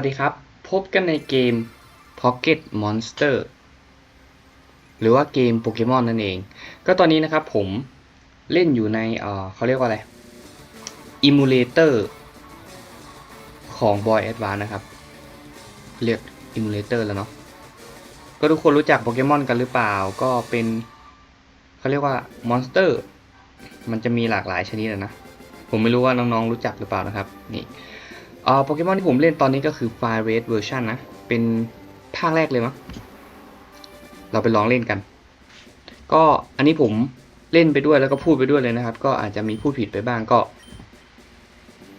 วัสดีครับ พบกันในเกม Pocket Monster หรือว่าเกมโปเกมอนนั่นเอง ก็ตอนนี้นะครับผมเล่นอยู่ในเเขาเรียกว่าอะไร Emulator ของ Boy Advance นะครับ เรียก Emulator แล้วเนาะก็ทุกคนรู้จักโปเกมอนกันหรือเปล่า ก็เป็นเขาเรียกว่า Monster มันจะมีหลากหลายชนิดนะ ผมไม่รู้ว่าน้องๆรู้จักหรือเปล่านะครับ นี่ อ่าโปเกมอนที่ผมเล่นตอนนี้ก็คือ Fire Red Version นะ เป็นภาคแรกเลยมั้งเราไปลองเล่นกัน ก็อันนี้ผมเล่นไปด้วยแล้วก็พูดไปด้วยเลยนะครับ ก็อาจจะมีพูดผิดไปบ้างก็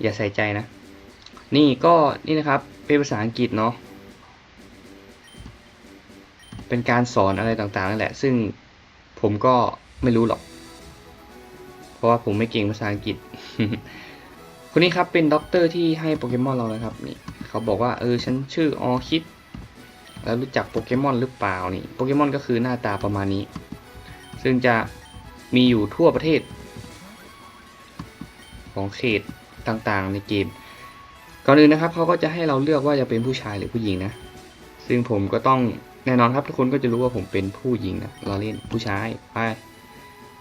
อย่าใส่ใจนะ นี่ก็นี่นะครับเป็นภาษาอังกฤษเนาะเป็นการสอนอะไรต่างๆนั่นแหละ ซึ่งผมก็ไม่รู้หรอก เพราะว่าผมไม่เก่งภาษาอังกฤษ คนนี้ครับเป็นด็อกเตอร์ที่ให้โปเกมอนเรานะครับนี่เขาบอกว่าเออฉันชื่อออคิดแล้วรู้จักโปเกมอนหรือเปล่านี่โปเกมอนก็คือหน้าตาประมาณนี้ ซึ่งจะมีอยู่ทั่วประเทศ ของเขตต่างๆในเกม ก่อนอื่นนะครับเขาก็จะให้เราเลือกว่าจะเป็นผู้ชายหรือผู้หญิงนะ ซึ่งผมก็ต้องแน่นอนครับทุกคนก็จะรู้ว่าผมเป็นผู้หญิงนะเราเล่นผู้ชายไป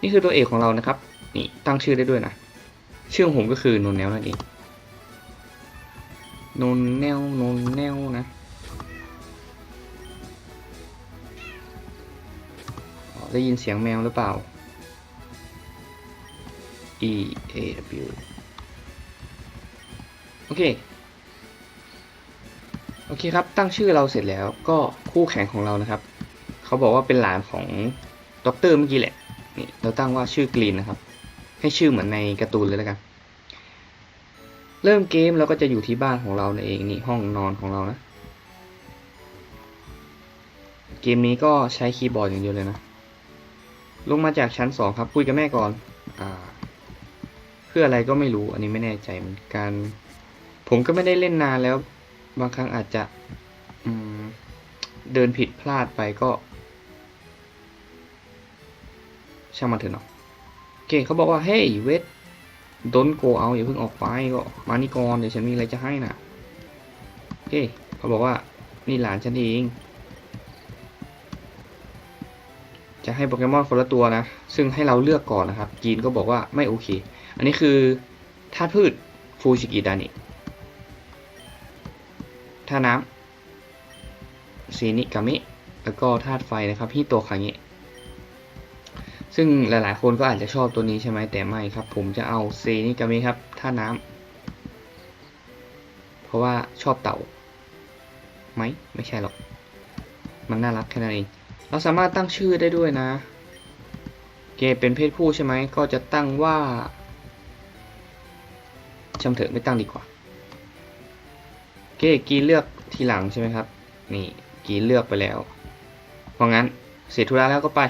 นี่คือตัวเอกของเรานะครับนี่ตั้งชื่อได้ด้วยนะ ชื่อของผมก็คือนนแนวนั่นเองนนแนวนนแนวนะได้ยินเสียงแมวหรือเปล่า E A W โอเค โอเคครับ ตั้งชื่อเราเสร็จแล้วก็คู่แข่งของเรานะครับ เขาบอกว่าเป็นหลานของด็อกเตอร์เมื่อกี้แหละ นี่ เราตั้งว่าชื่อกรีนนะครับ ให้ชื่อเหมือนในการ์ตูนเลยแล้วกัน เริ่มเกมเราก็จะอยู่ที่บ้านของเรานั่นเองนี่ห้องนอนของเรานะ เกมนี้ก็ใช้คีย์บอร์ดอย่างเดียวเลยนะ ลงมาจากชั้นสองครับคุยกับแม่ก่อนอ่าเพื่ออะไรก็ไม่รู้อันนี้ไม่แน่ใจเหมือนกัน ผมก็ไม่ได้เล่นนานแล้ว บางครั้งอาจจะเดินผิดพลาดไปก็ ช่างมันเถอะเนาะ เคเขาบอกว่าเฮ้ยเวทโดนโกเอาอย่าเพิ่งออกไปก็มานี่ก่อนเดี๋ยวฉันมีอะไรจะให้นะโอเคเขาบอกว่านี่หลานฉันเอง จะให้โปเกมอนคนละตัวนะ ซึ่งให้เราเลือกก่อนนะครับจีนก็บอกว่าไม่โอเค อันนี้คือธาตุพืชฟูชิกิดานิธาตุน้ำซีนิกามิ แล้วก็ธาตุไฟนะครับฮิโตคาเงะ ซึ่งหลายๆ คนก็อาจจะชอบตัวนี้ใช่ไหมแต่ไม่ครับ ผมจะเอาเซนิกามิครับท่าน้ำเพราะว่าชอบเต่าไหมไม่ใช่หรอก มันน่ารักแค่นั้นเองเราสามารถตั้งชื่อได้ด้วยนะเกเป็นเพศผู้ใช่ไหมก็จะตั้งว่าชำเถอะไม่ตั้งดีกว่า เกกีเลือกทีหลังใช่ไหมครับ นี่กีเลือกไปแล้ว เพราะงั้นเสร็จธุระแล้วก็ไป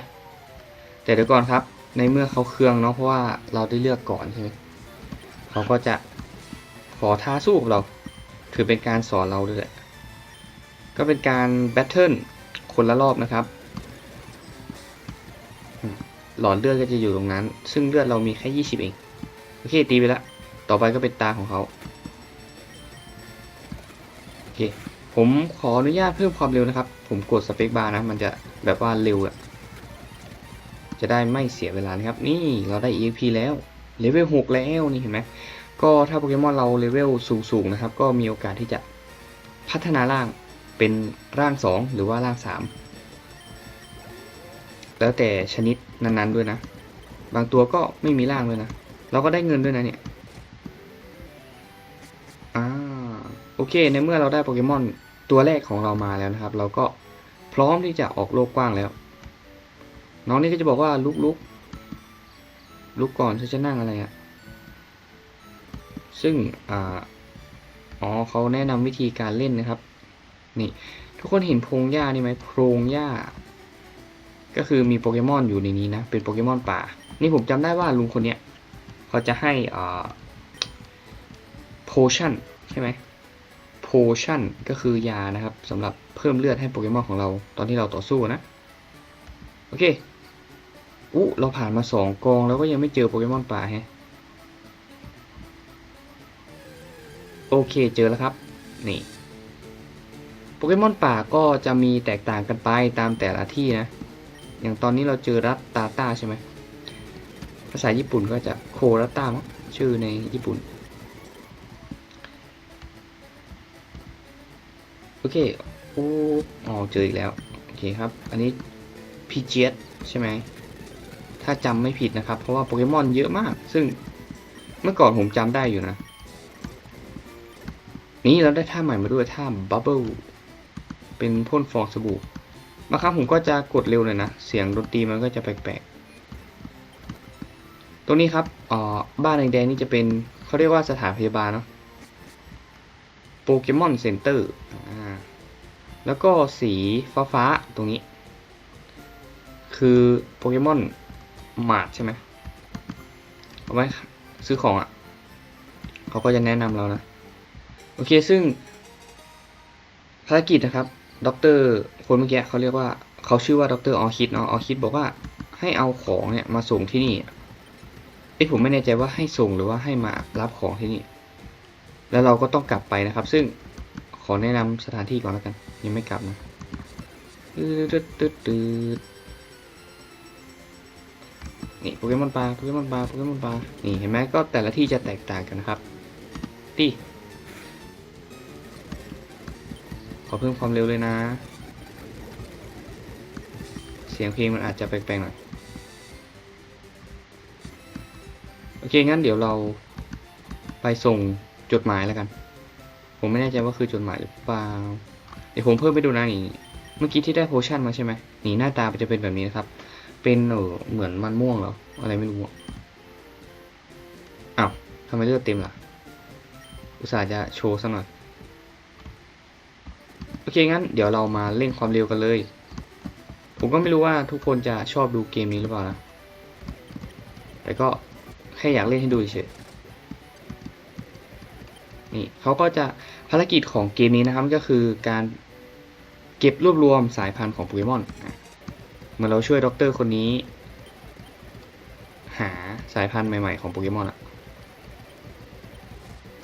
แต่เดี๋ยวก่อนครับ ในเมื่อเขาเครืองเนาะเพราะว่าเราได้เลือกก่อนใช่ไหมเขาก็จะขอท้าสู้กับเรา ถือเป็นการสอนเราด้วยแหละก็เป็นการแบทเทิลคนละรอบนะครับ หลอดเลือดก็จะอยู่ตรงนั้น ซึ่งเลือดเรามีแค่20เองโอเคตีไปแล้วต่อไปก็เป็นตาของเขาโอเคผมขออนุญาตเพิ่มความเร็วนะครับ ผมกดสเปคบาร์นะ มันจะแบบว่าเร็วอะ จะได้ไม่เสียเวลานะครับ นี่เราได้ EXP แล้วเลเวล6แล้วนี่เห็นไหมก็ถ้าโปเกมอนเราเลเวลสูงๆนะครับ ก็มีโอกาสที่จะพัฒนาร่างเป็นร่าง 2 หรือว่าร่าง 3 แล้วแต่ชนิดนั้นๆด้วยนะ บางตัวก็ไม่มีร่างเลยนะ เราก็ได้เงินด้วยนะเนี่ยอ่าโอเค ในเมื่อเราได้โปเกมอนตัวแรกของเรามาแล้วนะครับ เราก็พร้อมที่จะออกโลกกว้างแล้ว น้องนี่ก็จะบอกว่าลุกลุกลุกก่อนฉันจะนั่งอะไรอะ่ะซึ่งอ่าอ๋อเขาแนะนำวิธีการเล่นนะครับ นี่ทุกคนเห็นโพรงหญ้านี่ไหมโพรงหญ้า ก็คือมีโปเกมอนอยู่ในนี้นะ เป็นโปเกมอนป่า นี่ผมจำได้ว่าลุงคนเนี้ยเขาจะให้อ่าโพชั่นใช่ไหมโพชั่นก็คือยานะครับสำหรับเพิ่มเลือดให้โปเกมอนของเราตอนที่เราต่อสู้นะ โอเค อู้เราผ่านมาสองกองแล้วก็ยังไม่เจอโปเกมอนป่าแฮะ โอเคเจอแล้วครับ นี่โปเกมอนป่าก็จะมีแตกต่างกันไปตามแต่ละที่นะ อย่างตอนนี้เราเจอรัตตาตาใช่ไหม ภาษาญี่ปุ่นก็จะโครัตตามั้งชื่อในญี่ปุ่น โอเคโอ้อ๋อเจออีกแล้ว โอเคครับ อันนี้พีเจสใช่ไหม ถ้าจำไม่ผิดนะครับ เพราะว่าโปเกมอนเยอะมาก ซึ่งเมื่อก่อนผมจำได้อยู่นะ นี่เราได้ท่าใหม่มาด้วยท่าบับเบิลเป็นพ่นฟองสบู่บางครั้งผมก็จะกดเร็วเลยนะ เสียงดนตรีมันก็จะแปลกๆ ตรงนี้ครับอ่อบ้านแดงๆนี่จะเป็นเขาเรียกว่าสถานพยาบาลเนาะโปเกมอนเซ็นเตอร์แล้วก็สีฟ้าๆตรงนี้ คือโปเกมอน มาร์ทใช่ไหมเอาไว้ซื้อของอะ่ะเขาก็จะแนะนำเรานะ โอเคซึ่ง ภารกิจนะครับด็อกเตอร์คนเมื่อกี้เขาเรียกว่าเขาชื่อว่าด็อกเตอร์ออคิดเนาะออคิดบอกว่าให้เอาของเนี่ยมาส่งที่นี่เอ้ผมไม่แน่ใจว่าให้ส่งหรือว่าให้มารับของที่นี่ แล้วเราก็ต้องกลับไปนะครับ ซึ่งขอแนะนำสถานที่ก่อนแล้วกัน ยังไม่กลับนะตึ๊ดตึ๊ดตึ๊ด นี่โปเกมอนปลาโปเกมอนปลาโปเกมอนปลานี่เห็นไหมก็แต่ละที่จะแตกต่างกันนะครับที่ขอเพิ่มความเร็วเลยนะ เสียงเพลงมันอาจจะแปลกๆหน่อย โอเค งั้นเดี๋ยวเราไปส่งจดหมายแล้วกัน ผมไม่แน่ใจว่าคือจดหมายหรือเปล่า เดี๋ยวผมเพิ่มไปดูนะนี่ เมื่อกี้ที่ได้โพชั่นมาใช่ไหมนี่หน้าตาจะเป็นแบบนี้นะครับ เป็นเออเหมือนมันม่วงเหรอ อะไรไม่รู้อะอ้าวทำไมเลือดเต็มล่ะ อุตส่าห์จะโชว์สักหน่อย โอเคงั้นเดี๋ยวเรามาเล่นความเร็วกันเลย ผมก็ไม่รู้ว่าทุกคนจะชอบดูเกมนี้หรือเปล่านะ แต่ก็แค่อยากเล่นให้ดูเฉยนี่เขาก็จะภารกิจของเกมนี้นะครับก็คือการเก็บรวบรวมสายพันธุ์ของโปเกมอนอ เมื่อเราช่วยด็อกเตอร์คนนี้ หาสายพันธุ์ใหม่ ๆ ของโปเกมอนอะ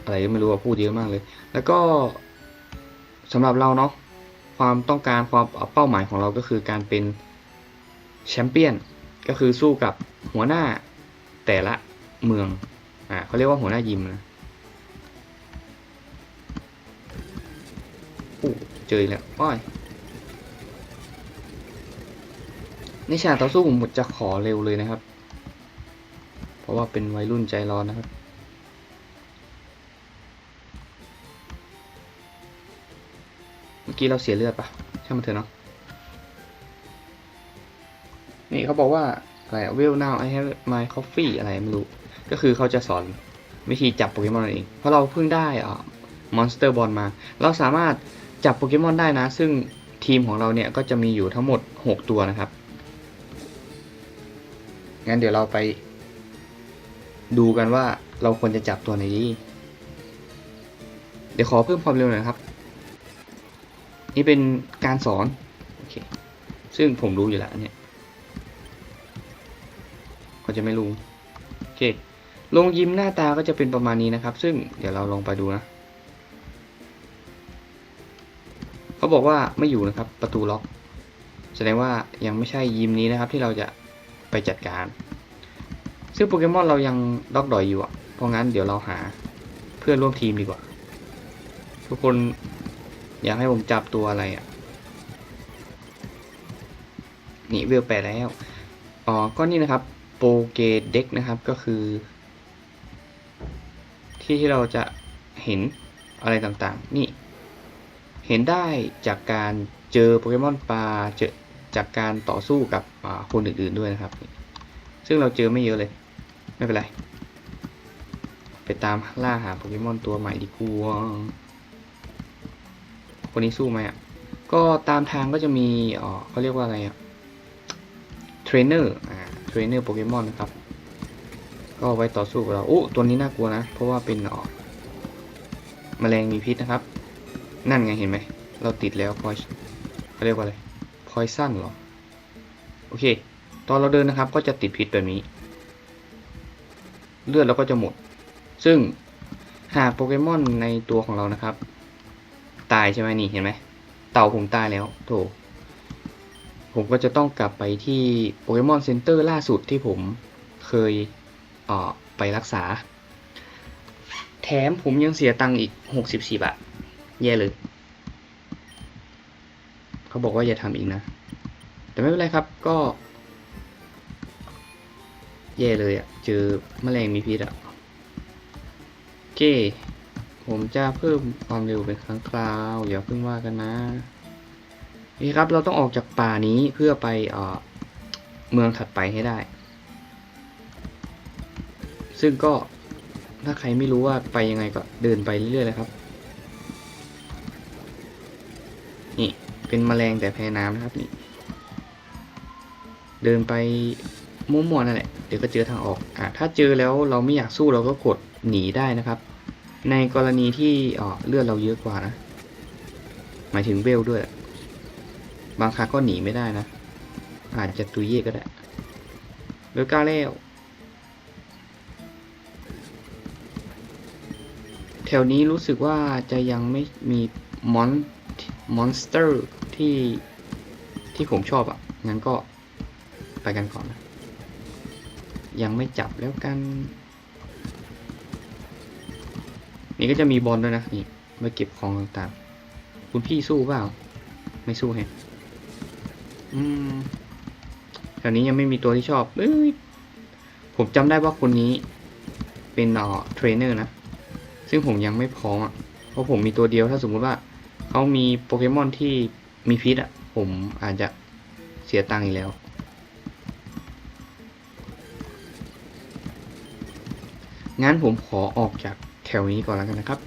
อะไรก็ไม่รู้ว่าพูดเยอะมากเลย แล้วก็สำหรับเราเนาะความต้องการความเป้าหมายของเราก็คือการเป็นแชมเปี้ยนก็คือสู้กับหัวหน้าแต่ละเมืองอ่าเขาเรียกว่าหัวหน้ายิมนะอู้เจออีกแล้วอ้อย ในฉากต่อสู้ผมจะขอเร็วเลยนะครับ เพราะว่าเป็นวัยรุ่นใจร้อนนะครับ เมื่อกี้เราเสียเลือดปะใช่างมันเถอะเนาะ นี่เขาบอกว่าอะไร Well now I have my coffee อะไรไม่รู้ ก็คือเขาจะสอนวิธีจับโปเกมอนนั่นเอง เพราะเราเพิ่งได้อ่ามอนสเตอร์บอลมา เราสามารถจับโปเกมอนได้นะ ซึ่งทีมของเราเนี่ยก็จะมีอยู่ทั้งหมด 6 ตัวนะครับ งั้นเดี๋ยวเราไป ดูกันว่าเราควรจะจับตัวไหนดี เดี๋ยวขอเพิ่มความเร็วหน่อยครับ นี่เป็นการสอนโอเคซึ่งผมรู้อยู่แล้วเนี่ยเขาจะไม่รู้โอเคลงยิมหน้าตาก็จะเป็นประมาณนี้นะครับ ซึ่งเดี๋ยวเราลองไปดูนะเขาบอกว่าไม่อยู่นะครับ ประตูล็อก แสดงว่ายังไม่ใช่ยิมนี้นะครับ ที่เราจะ ไปจัดการ ซึ่งโปเกมอนเรายังล็อกดอยอยู่อะ เพราะงั้นเดี๋ยวเราหาเพื่อนร่วมทีมดีกว่า ทุกคนอยากให้ผมจับตัวอะไรอะ นี่เวลแปดแล้ว อ๋อ ก็นี่นะครับโปเกเด็กนะครับก็คือ ที่ที่เราจะเห็นอะไรต่างๆ นี่ เห็นได้จากการเจอโปเกมอนปลาเจอ จากการต่อสู้กับคนอื่นๆด้วยนะครับ ซึ่งเราเจอไม่เยอะเลย ไม่เป็นไร ไปตามล่าหาโปเกมอนตัวใหม่ดีกว่าคนนี้สู้ไหมอะ ก็ตามทางก็จะมีอ๋อเขาเรียกว่าอะไรอะ เทรนเนอร์ อ่า เทรนเนอร์โปเกมอนนะครับ ก็ไว้ต่อสู้กับเราโอ้ตัวนี้น่ากลัวนะ เพราะว่าเป็นอ๋อแมลงมีพิษนะครับ นั่นไงเห็นไหม เราติดแล้วพอเขาเรียกว่าอะไร พอยสั้นหรอ โอเค ตอนเราเดินนะครับก็จะติดพิษแบบนี้ เลือดเราก็จะหมด ซึ่งหากโปเกมอนในตัวของเรานะครับ ตายใช่ไหมนี่เห็นไหม เต่าผมตายแล้วโถผมก็จะต้องกลับไปที่โปเกมอนเซ็นเตอร์ล่าสุดที่ผมเคยเออไปรักษา แถมผมยังเสียตังค์อีกหกสิบสี่บาท แย่เลย เขาบอกว่าอย่าทำอีกนะ แต่ไม่เป็นไรครับก็ แย่เลยอะ่ะ เจอแมลงมีพิษอะ่ะโอเค ผมจะเพิ่มความเร็วเป็นครั้งคราวอย่าเพิ่งว่ากันนะนี่ครับเราต้องออกจากป่านี้เพื่อไปเอ่อเมืองถัดไปให้ได้ ซึ่งก็ถ้าใครไม่รู้ว่าไปยังไงก็เดินไปเรื่อยๆเลยครับ เป็นแมลงแต่แพ้น้ำนะครับนี่ เดินไปมั่วๆนั่นแหละ เดี๋ยวก็เจอทางออกอะถ้าเจอแล้วเราไม่อยากสู้เราก็กดหนีได้นะครับ ในกรณีที่เอ่อเลือดเราเยอะกว่านะ หมายถึงเวลด้วย บางครั้งก็หนีไม่ได้นะ อาจจะตุยเย่ก็ได้เวลกล้าแล้วแถวนี้รู้สึกว่าจะยังไม่มีมอนมอนสเตอร์ ที่ที่ผมชอบอะ่ะ งั้นก็ไปกันก่อนนะยังไม่จับแล้วกัน นี่ก็จะมีบอลด้วยนะ นี่มาเก็บของต่างๆ คุณพี่สู้เปล่า ไม่สู้แฮะอืมแถวนี้ยังไม่มีตัวที่ชอบเอ้ยผมจำได้ว่าคนนี้เป็นเอ่อเทรนเนอร์นะ ซึ่งผมยังไม่พร้อมอะ เพราะผมมีตัวเดียวถ้าสมมุติว่าเขามีโปเกมอนที่ มีพิษอะผมอาจจะเสียตังค์อีกแล้ว งั้นผมขอออกจากแถวนี้ก่อนแล้วกันนะครับ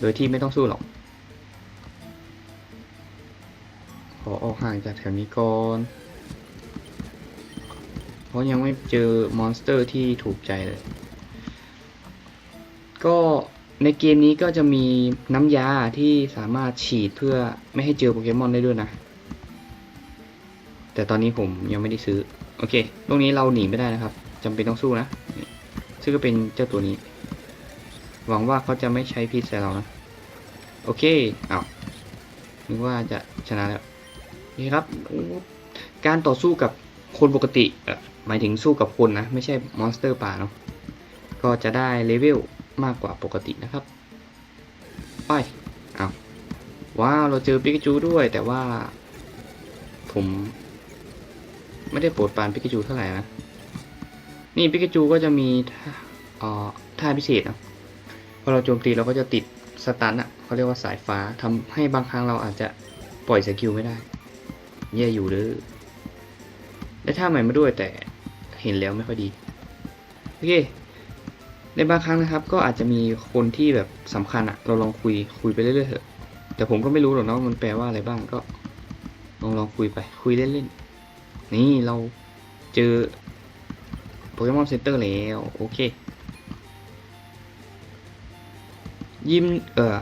โดยที่ไม่ต้องสู้หรอก ขอออกห่างจากแถวนี้ก่อน เพราะยังไม่เจอมอนสเตอร์ที่ถูกใจเลย ก็ ในเกมนี้ก็จะมีน้ำยาที่สามารถฉีดเพื่อไม่ให้เจอโปเกมอนได้ด้วยนะ แต่ตอนนี้ผมยังไม่ได้ซื้อ โอเคตรงนี้เราหนีไม่ได้นะครับจำเป็นต้องสู้นะ ซึ่งก็เป็นเจ้าตัวนี้ หวังว่าเขาจะไม่ใช้พิษใส่เรานะ โอเคเอาวนึกว่าจะชนะแล้วนี่ครับ การต่อสู้กับคนปกติหมายถึงสู้กับคนนะ ไม่ใช่มอนสเตอร์ป่าเนาะก็จะได้เลเวล มากกว่าปกตินะครับ ไปเอาว้าว เราเจอปิกาจูด้วยแต่ว่า ผม ไม่ได้โปรดปานปิกาจูเท่าไหร่นะ นี่ปิกาจูก็จะมีท่าพิเศษนะพอเราโจมตีเราก็จะติดสตันอะเขาเรียกว่าสายฟ้าทำให้บางครั้งเราอาจจะปล่อยสกิลไม่ได้ แย่อยู่เด้อได้ท่าใหม่มาด้วยแต่เห็นแล้วไม่ค่อยดี โอเค ในบางครั้งนะครับ ก็อาจจะมีคนที่แบบสำคัญอะเราลองคุยคุยไปเรื่อยๆเถอะแต่ผมก็ไม่รู้หรอกนะว่ามันแปลว่าอะไรบ้างก็ ลองลองคุยไป คุยเล่นๆนี่เราเจอโปเกมอนเซ็นเตอร์แล้วโอเค ยิมเออ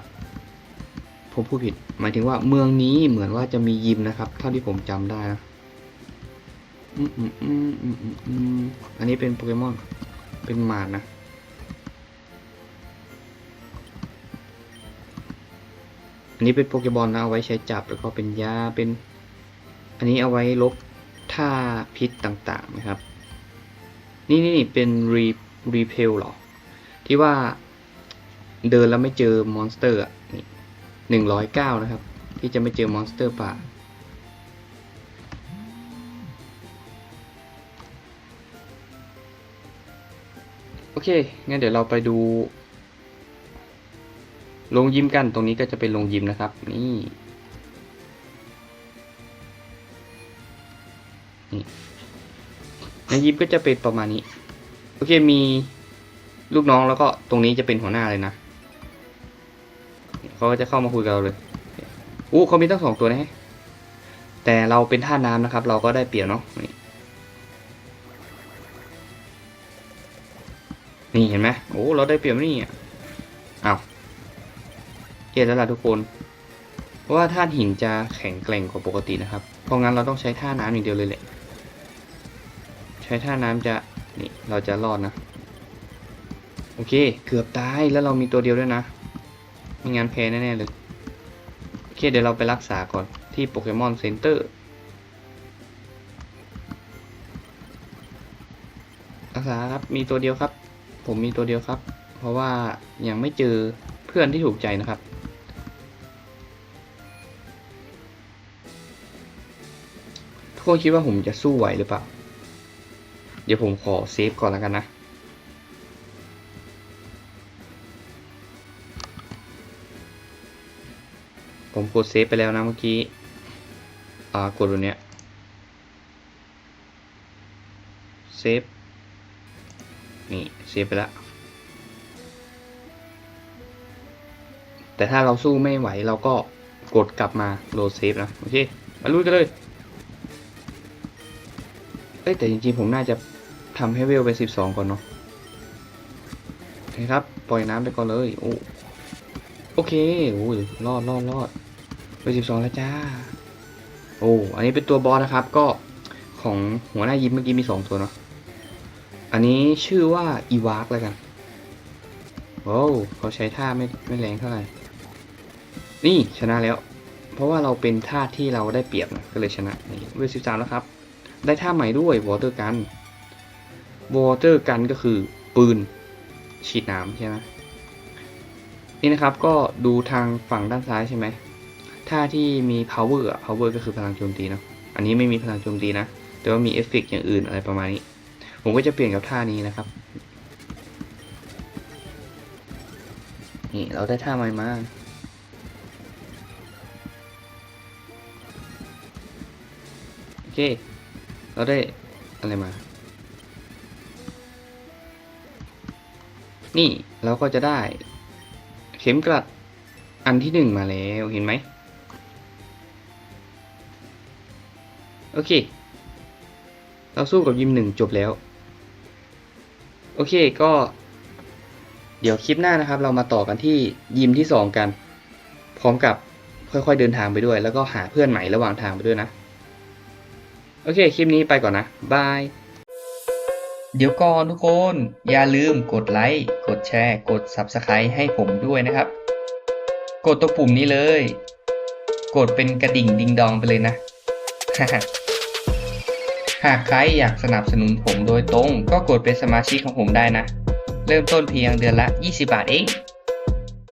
ผมพูดผิด หมายถึงว่าเมืองนี้เหมือนว่าจะมียิมนะครับ เท่าที่ผมจำได้นะอืมอืมอืมอืมอืมอันนี้เป็นโปเกมอน เป็นหมาดนะ อันนี้เป็นโปเกบอลนะเอาไว้ใช้จับแล้วก็เป็นยาเป็น อันนี้เอาไว้ลบท่าพิษต่างๆนะครับนี่นี่นี่เป็นรีรีเพลหรอ ที่ว่าเดินแล้วไม่เจอมอนสเตอร์อะนี่หนึ่งร้อยเก้านะครับ ที่จะไม่เจอมอนสเตอร์ป่าโอเค งั้นเดี๋ยวเราไปดู โรงยิมกันตรงนี้ก็จะเป็นโรงยิมนะครับ นี่นี่ในยิมก็จะเป็นประมาณนี้ โอเคมีลูกน้องแล้วก็ตรงนี้จะเป็นหัวหน้าเลยนะเขาก็จะเข้ามาคุยกับเราเลยอู้เขามีตั้งสองตัวนะแต่เราเป็นท่าน้ำนะครับ เราก็ได้เปรียบเนาะนี่นี่เห็นไหมโอ้เราได้เปรียบนี่อะ เกลียดแล้วล่ะทุกคน เพราะว่าธาตุหินจะแข็งแกร่งกว่าปกตินะครับ เพราะงั้นเราต้องใช้ท่าน้ำอย่างเดียวเลยแหละ ใช้ท่าน้ำจะนี่เราจะรอดนะ โอเค เกือบตายแล้วเรามีตัวเดียวด้วยนะไม่งั้นแพ้แน่ๆเลย โอเคเคเดี๋ยวเราไปรักษาก่อนที่โปเกมอนเซ็นเตอร์รักษาครับมีตัวเดียวครับ ผมมีตัวเดียวครับ เพราะว่ายังไม่เจอเพื่อนที่ถูกใจนะครับ ทุกคนคิดว่าผมจะสู้ไหวหรือเปล่า เดี๋ยวผมขอเซฟก่อนแล้วกันนะ ผมกดเซฟไปแล้วนะเมื่อกี้ อ่ากดตัวเนี้ย เซฟ นี่เซฟไปแล้ว แต่ถ้าเราสู้ไม่ไหวเราก็กดกลับมาโหลดเซฟนะ โอเค มาลุยกันเลย เอ้ยแต่จริงๆผมน่าจะทำให้เวลไปสิบสองก่อนเนาะโอเคครับ ปล่อยน้ำไปก่อนเลย โอ้โอเคโอ้ยรอดรอดรอดไปสิบสองแล้วจ้า โอ้อันนี้เป็นตัวบอสนะครับ ก็ของหัวหน้ายิ้มเมื่อกี้มีสองตัวเนาะอันนี้ชื่อว่าอีวากแล้วกันโอ้วเขาใช้ท่าไม่ไม่แรงเท่าไหร่ นี่ชนะแล้ว เพราะว่าเราเป็นท่าที่เราได้เปรียบนะก็เลยชนะนี่เวลสิบสามแล้วครับ ได้ท่าใหม่ด้วยวอเตอร์กันวอเตอร์กันก็คือปืนฉีดน้ำใช่ไหมนี่นะครับก็ดูทางฝั่งด้านซ้ายใช่ไหมท่าที่มี power อะ power ก็คือพลังโจมตีเนาะอันนี้ไม่มีพลังโจมตีนะ แต่ว่ามีเอฟเฟกต์อย่างอื่นอะไรประมาณนี้ ผมก็จะเปลี่ยนกับท่านี้นะครับ นี่เราได้ท่าใหม่มาโอเค เราได้อะไรมา นี่เราก็จะได้ เข็มกลัดอันที่หนึ่งมาแล้วเห็นไหม โอเค เราสู้กับยิมหนึ่งจบแล้ว โอเคก็ เดี๋ยวคลิปหน้านะครับ เรามาต่อกันที่ยิมที่สองกัน พร้อมกับค่อยๆเดินทางไปด้วย แล้วก็หาเพื่อนใหม่ระหว่างทางไปด้วยนะ โอเค คลิปนี้ไปก่อนนะ บาย เดี๋ยวก่อนทุกคน อย่าลืมกดไลค์ กดแชร์ กด Subscribe ให้ผมด้วยนะครับ กดตัวปุ่มนี้เลย กดเป็นกระดิ่งดิงดองไปเลยนะ หากใครอยากสนับสนุนผมโดยตรง ก็กดเป็นสมาชิกของผมได้นะ เริ่มต้นเพียงเดือนละ 20 บาทเอง